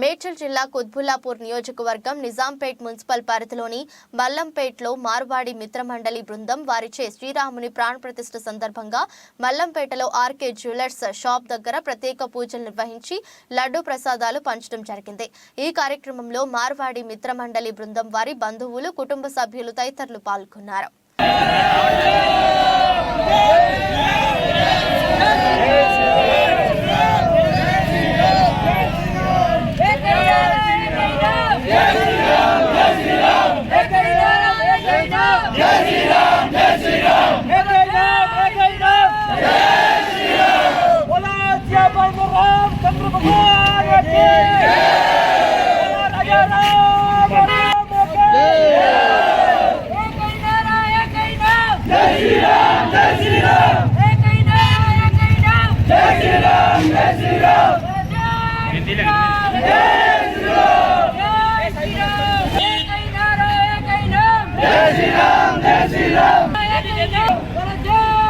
మేడ్చల్ జిల్లా కుత్బుల్లాపూర్ నియోజకవర్గం నిజాంపేట్ మున్సిపల్ పరిధిలోని మల్లంపేట్లో మార్వాడి మిత్రమండలి బృందం వారిచే శ్రీరాముని ప్రాణప్రతిష్ఠ సందర్భంగా మల్లంపేటలో ఆర్కే జ్యువెలర్స్ షాప్ దగ్గర ప్రత్యేక పూజలు నిర్వహించి లడ్డూ ప్రసాదాలు పంచడం జరిగింది. ఈ కార్యక్రమంలో మార్వాడి మిత్రమండలి బృందం వారి బంధువులు కుటుంబ సభ్యులు తదితరులు పాల్గొన్నారు.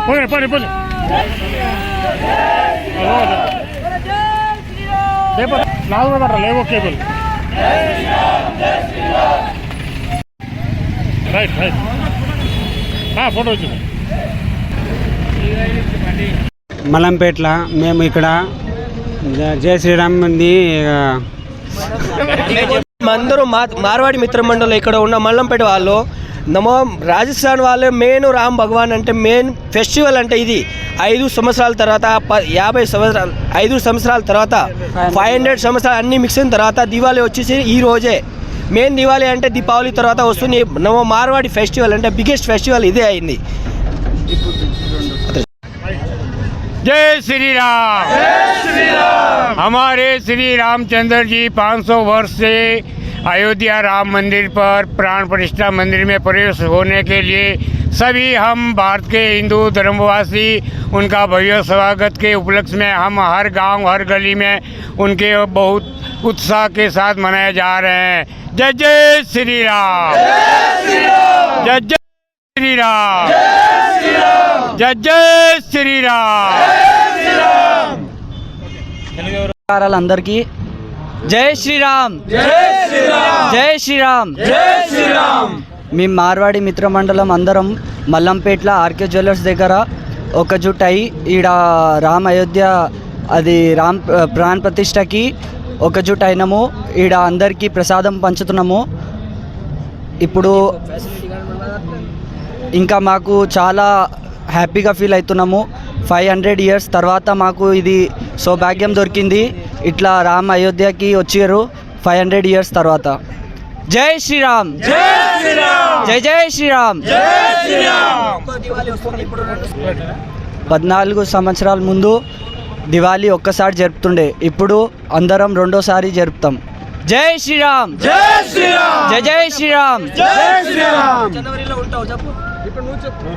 పోనీ పోనీ పోనీ. లేపో నాలుగు కూడా పడరా లేవో కేబుల్. Right right. ఫోటో వచ్చింది. మలంపేట్ల మేము ఇక్కడ జ- జై శ్రీరామ్ ఉంది అందరూ మా మార్వాడి మిత్ర మండలి ఇక్కడ ఉన్న మల్లంపేట వాళ్ళు నమో రాజస్థాన్ వాళ్ళే మెయిన్ రామ్ భగవాన్ అంటే మెయిన్ ఫెస్టివల్ అంటే ఇది ఐదు సంవత్సరాల తర్వాత ప- యాభై సంవత్సరాలు ఐదు సంవత్సరాల తర్వాత ఫైవ్ హండ్రెడ్ సంవత్సరాలు అన్నీ మిక్స్ అయిన తర్వాత దివాళీ వచ్చేసి ఈ రోజే మెయిన్ దివాళీ అంటే దీపావళి తర్వాత వస్తుంది నమో మార్వాడి ఫెస్టివల్ అంటే బిగ్గెస్ట్ ఫెస్టివల్ ఇదే అయింది जय श्री राम हमारे श्री रामचंद्र जी 500 वर्ष से अयोध्या राम मंदिर पर प्राण प्रतिष्ठा मंदिर में प्रवेश होने के लिए सभी हम भारत के हिंदू धर्मवासी उनका भव्य स्वागत के उपलक्ष्य में हम हर गांव हर गली में उनके बहुत उत्साह के साथ मनाए जा रहे हैं जय जय श्री राम जय जय श्री राम जय जय श्री राम అందరికీ జై శ్రీరామ్. జై శ్రీరామ్. మేము మార్వాడి మిత్ర మండలం అందరం మల్లంపేట్ల ఆర్కే జ్యువెలర్స్ దగ్గర ఒక జుట్ అయి ఈడ రామ్ అయోధ్య అది రామ్ ప్రాణ ప్రతిష్టకి ఒక జుట్ అయినాము. ఈడ అందరికీ ప్రసాదం పంచుతున్నాము. ఇప్పుడు ఇంకా మాకు చాలా హ్యాపీగా ఫీల్ అవుతున్నాము. ఫైవ్ హండ్రెడ్ ఇయర్స్ తర్వాత మాకు ఇది సౌభాగ్యం దొరికింది. ఇట్లా రామ్ అయోధ్యకి వచ్చారు ఫైవ్ హండ్రెడ్ ఇయర్స్ తర్వాత. జై శ్రీరామ్. జై జై శ్రీరామ్. పద్నాలుగు సంవత్సరాల ముందు దివాళీ ఒక్కసారి జరుపుతుండే. ఇప్పుడు అందరం రెండోసారి జరుపుతాం. జై శ్రీరామ్. జై శ్రీరామ్. జై జై శ్రీరామ్.